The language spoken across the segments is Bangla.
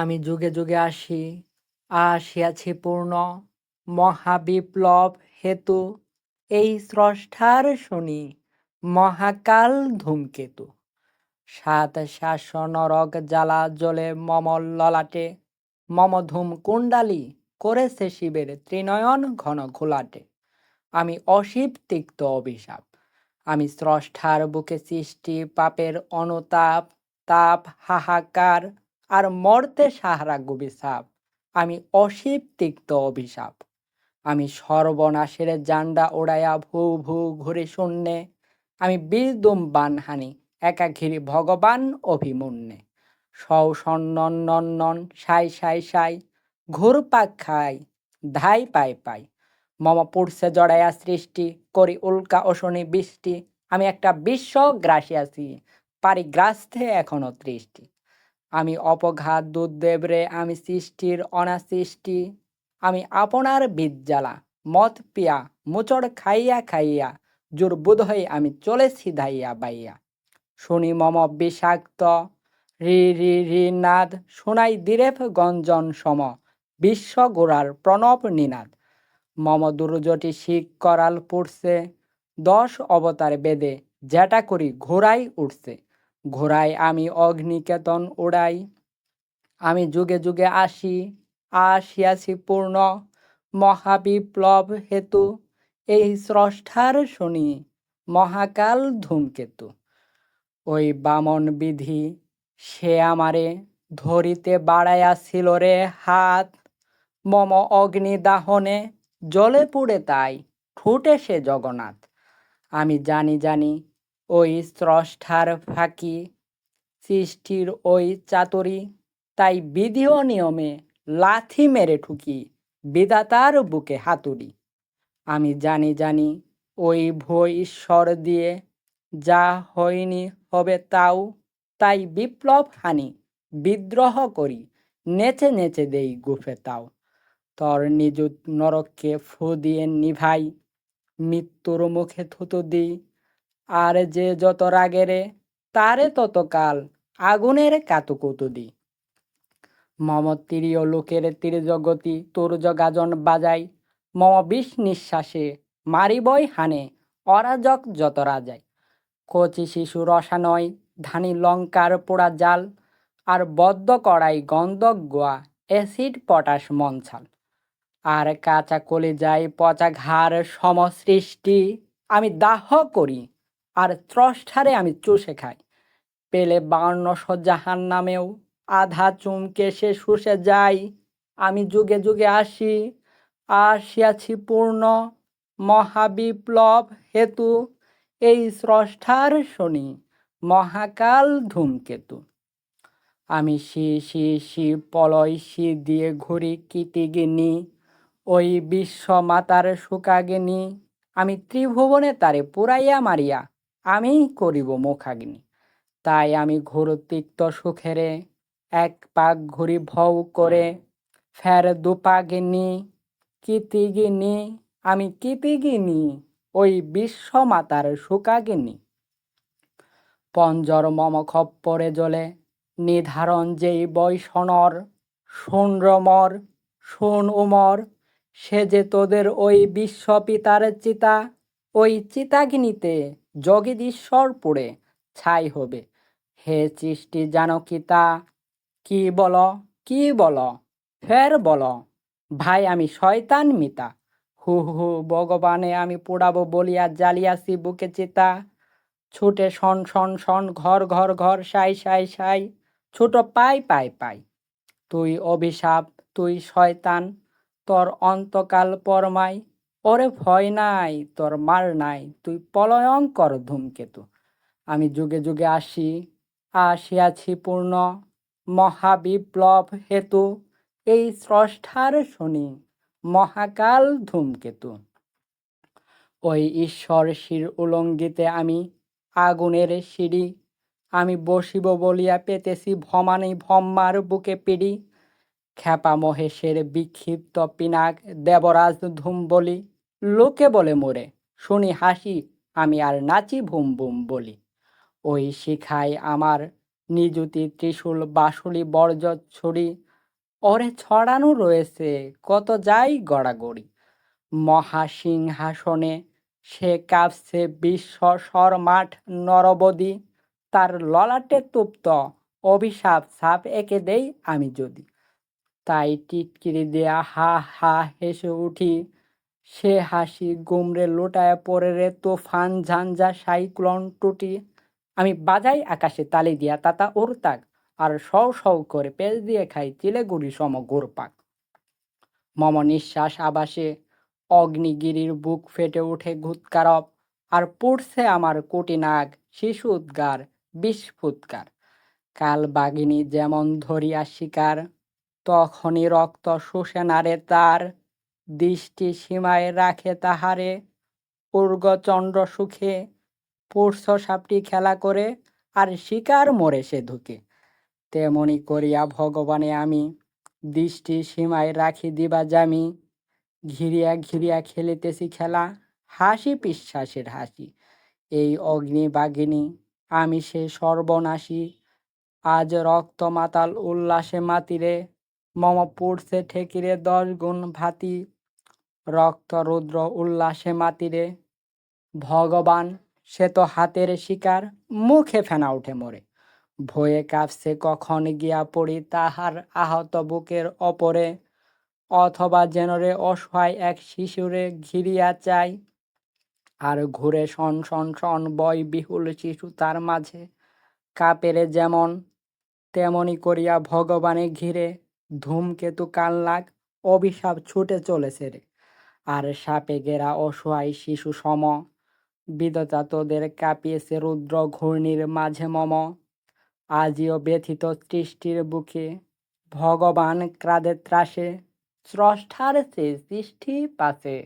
আমি যুগে যুগে আসি। আসিয়াছি পূর্ণ মহাবিপ্লব হেতু। এই স্রষ্টার শুনি মহাকাল ধূমকেতু। সাত শাসন নরক জ্বালা জলে মমল ললাটে। মম ধূম কুণ্ডালি করেছে শিবের ত্রিনয়ন ঘন ঘোলাটে। আমি অশিব তিক্ত অভিশাপ। আমি স্রষ্টার বুকে সৃষ্টি পাপের অনুতাপ, তাপ হাহাকার। আর মর্তে সাহারা গুবিসাপ আমি অশিব তিক্ত অভিশাপ। আমি সর্বনাশের জান্ডা ওড়াইয়া ভু ভু ঘুরে শূন্যে। আমি বীরদুম বানহানি, একাঘিরি ভগবান অভিমন্যে। সৌ সন্নন সাই সাই সাই, ঘুর পাক খাই, ধাই পাই পাই। মম পুরসে জড়াইয়া সৃষ্টি, করি উল্কা অশনি বৃষ্টি। আমি একটা বিশ্ব গ্রাসিয়াছি পারিগ্রাস্তে এখনও তৃষ্টি। আমি অপঘাত দুধদেবরে আমি সৃষ্টির অনাসৃষ্টি। আমি আপনার বিদ্যালা মত পিয়া, মুচড় খাইয়া খাইয়া জোর বোধ হয়ে আমি চলেছি ধাইয়া বাইয়া। শুনি মম বিষাক্ত, রি রি রি নাদ, শোনাই দিরেফ গঞ্জন সম, বিশ্ব গোড়ার প্রণব নিনাদ। মম দুর্যটি শিখ করাল পড়ছে, দশ অবতার বেদে যেটা করি ঘোড়াই উঠছে ঘোড়ায় আমি অগ্নিকেতন উড়াই। আমি যুগে যুগে আসি, আসিয়াছি পূর্ণ মহাবিপ্লব হেতু। এই স্রষ্টার শুনি মহাকাল ধূমকেতু। ওই বামন বিধি, সে আমারে ধরিতে বাড়াইয়াছিল রে হাত। মম অগ্নি দাহনে জলে পুড়ে তাই ঠুটে সে জগন্নাথ। আমি জানি জানি ওই স্রষ্টার ফাঁকি, সৃষ্টির ওই চাতরি। তাই বিধি ও নিয়মে লাথি মেরে ঠুকি বিধাতার বুকে হাতুড়ি। আমি জানি জানি, ওই ভয় ঈশ্বর দিয়ে যা হয়নি হবে তাও। তাই বিপ্লব হানি বিদ্রোহ করি, নেচে নেচে দেই গুফে তাও। তর নিযুত নরককে ফু দিয়ে নিভাই, মৃত্যুর মুখে থুতু দিই আর যে যত রাগেরে তারে তত কাল আগুনের কাতুকুতু দি। মম তিরিয় লোকের তীর জগতি তোর জগাজন বাজাই মম বিষ নিঃশ্বাসে মারিবই হানে অরাজক যত রাজাই। কচি শিশু রসা নয় ধানি লঙ্কার পোড়া জাল, আর বদ্ধ কড়াই গন্ধক গোয়া অ্যাসিড পটাশ মঞ্ছাল আর কাঁচা কলে যায় পচা ঘাড় সমসৃষ্টি আমি দাহ করি। আর ত্রষ্ঠারে আমি চুষে খাই। পেলে বান্ন সজ্জাহান নামেও, আধা চুমকে সে শুষে যাই। আমি যুগে যুগে আসি, আসিয়াছি পূর্ণ মহাবিপ্লব হেতু। এই স্রষ্টার শনি মহাকাল ধূমকেতু। আমি শি শি শি পলয় শি দিয়ে ঘুরি কিতিগিনি ওই বিশ্ব মাতার সুকাগিনী আমি ত্রিভুবনে তারে পুরাইয়া মারিয়া আমি করিব মুখাগ্নি। তাই আমি ঘোর তিক্ত সুখেরে এক পাক ঘুরি ভৌ করে, ফের দুপাগিনি, কিতিগিনি, আমি কিতিগিনি, ওই বিশ্বমাতার সুকাগিনী। পঞ্জর মম খপ্পরে জলে নিধারণ যেই বৈষণর, শুন রমর শুন উমর, সে যে তোদের ওই বিশ্বপিতার চিতা, ওই চিতাগ্নিতে জগদীশ্বর পুড়ে, ছাই হবে। হে সৃষ্টি জানো কি বল কি বল? ফের বল, ভাই আমি শয়তান মিতা। হু হু, ভগবানে আমি পোড়াবো বলিয়া জ্বালিয়াছি বুকে চিতা। ছুটে শন শন শন, ঘর ঘর ঘর, সাই সাই সাই, ছোট পাই পাই পাই। তুই অভিশাপ, তুই শয়তান, তোর অন্তকাল পরমাই ওরে ভয় নাই, তোর মার নাই, তুই পলয়ঙ্কর ধূমকেতু। আমি যুগে যুগে আসি, আসিয়াছি পূর্ণ মহাবিপ্লব হেতু, এই স্রষ্টার শুনি মহাকাল ধূমকেতু। ওই ঈশ্বর শির উলঙ্গিতে আমি আগুনের সিঁড়ি, আমি বসিব বলিয়া পেতেছি ভমানি ভম্মার বুকে পিড়ি। খ্যাপা মহেশের বিক্ষিপ্ত পিনাক দেবরাজ ধুম বলি লোকে বলে মোরে, শুনি হাসি, আমি আর নাচি ভুম বুম বলি। ওই শিখায় আমার নিযুতি ত্রিশূল বাসুলি বর্জ ছড়ি ওরে ছড়ানো রয়েছে কত যাই গড়াগড়ি। মহাসিংহাসনে সে কাঁপছে বিশ্ব মাঠ নরবদী, তার ললাটে তুপ্ত অভিশাপ সাপ এঁকে দেই আমি যদি। তাই টিটকিরি দেয়া হা হা হেসে উঠি সে হাসি গুমরে লোটায় পরে রে তোফান ঝাঞ্ঝা সাইক্লোন, টুটি। আমি বাজাই আকাশে তালি দিয়া তাতা ওর তাক, আর সৌ সৌ করে পেজ দিয়ে খাই চিলেগুড়ি সম গোরপাক মম নিঃশ্বাস আবাসে, অগ্নিগিরির বুক ফেটে উঠে ঘুৎকারব আর পড়ছে আমার কোটি নাগ, শিশু উদ্গার বিস্ফুৎকার কাল বাগিনী যেমন ধরিয়া শিকার, তখনই রক্ত শোষে নারে তার। দৃষ্টি সীমায় রাখে তাহারে। উর্গচন্দ্র সুখে পুরস সাপটি খেলা করে আর শিকার মরে সে ধুকে। তেমনি করিয়া ভগবানে আমি দৃষ্টি সীমায় রাখি দিবা জামি। ঘিরিয়া ঘিরিয়া খেলিতেছি খেলা, হাসি পিশ্বাসের হাসি। এই অগ্নি বাগিনী, আমি সে সর্বনাশী। আজ রক্ত মাতাল উল্লাসে মাতিরে, মম পড়ছে ঠেকিরে দশ গুণ ভাতি। রক্ত, রুদ্র, উল্লাসে মাতিরে। ভগবান, সে তো হাতের শিকার, মুখে ফেনা উঠে মরে। ভয়ে কাঁপছে কখন গিয়া পড়ি তাহার আহত বুকের অপরে অথবা যেন রে অসহায় এক শিশুরে ঘিরিয়া চাই। আর ঘুরে শন শন শন বয় বিহুল শিশু তার মাঝে। কাপেরে যেমন, তেমনি করিয়া ভগবানে ঘিরে। ধূমকেতু কাল্লাক অভিশাপ ছুটে চলেছে রে। আর সাপে গেরা অসহায় শিশু সম। বিদতা তোদের কাঁপিয়েছে রুদ্র ঘূর্ণির মাঝে মম। আজিও ব্যথিত সৃষ্টির বুকে। ভগবান ক্রাদে ত্রাসে। স্রষ্টার সে সৃষ্টি পাশে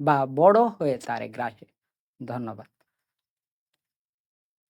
বা বড় হয়ে তারে গ্রাসে। ধন্যবাদ।